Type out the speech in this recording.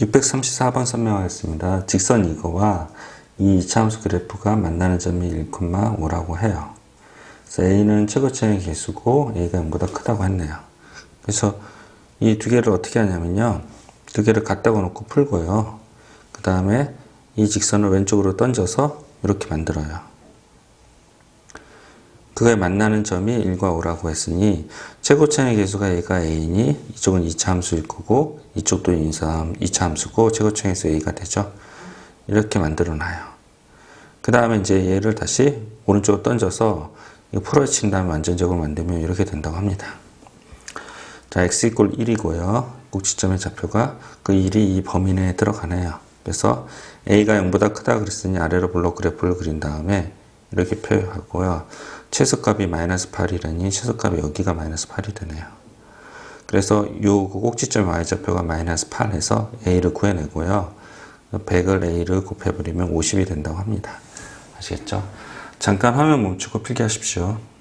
634번 설명하겠습니다. 직선 이거와 이 이차함수 그래프가 만나는 점이 1,5라고 해요. 그래서 A는 최고점의 개수고 A가 0보다 크다고 했네요. 그래서 이 두 개를 어떻게 하냐면요. 두 개를 갖다가 놓고 풀고요. 그 다음에 이 직선을 왼쪽으로 던져서 이렇게 만들어요. 그거에 만나는 점이 1과 5라고 했으니 최고차의 개수가 A가 A니 이쪽은 2차 함수일 거고 이쪽도 2차 함수고 개수 A가 되죠. 이렇게 만들어 놔요. 그 다음에 이제 얘를 다시 오른쪽으로 던져서 풀어친 다음에 완전적으로 만들면 이렇게 된다고 합니다. 자, x 이꼴 1이고요. 꼭지점의 좌표가 그 1이 이 범위 내에 들어가네요. 그래서 a가 0보다 크다 그랬으니 아래로 블록 그래프를 그린 다음에 이렇게 표현하고요. 최소값이 마이너스 8이라니 최소값이 여기가 마이너스 8이 되네요. 그래서 요 꼭지점 y좌표가 마이너스 8에서 a를 구해내고요. 100을 a를 곱해버리면 50이 된다고 합니다. 아시겠죠? 잠깐 화면 멈추고 필기하십시오.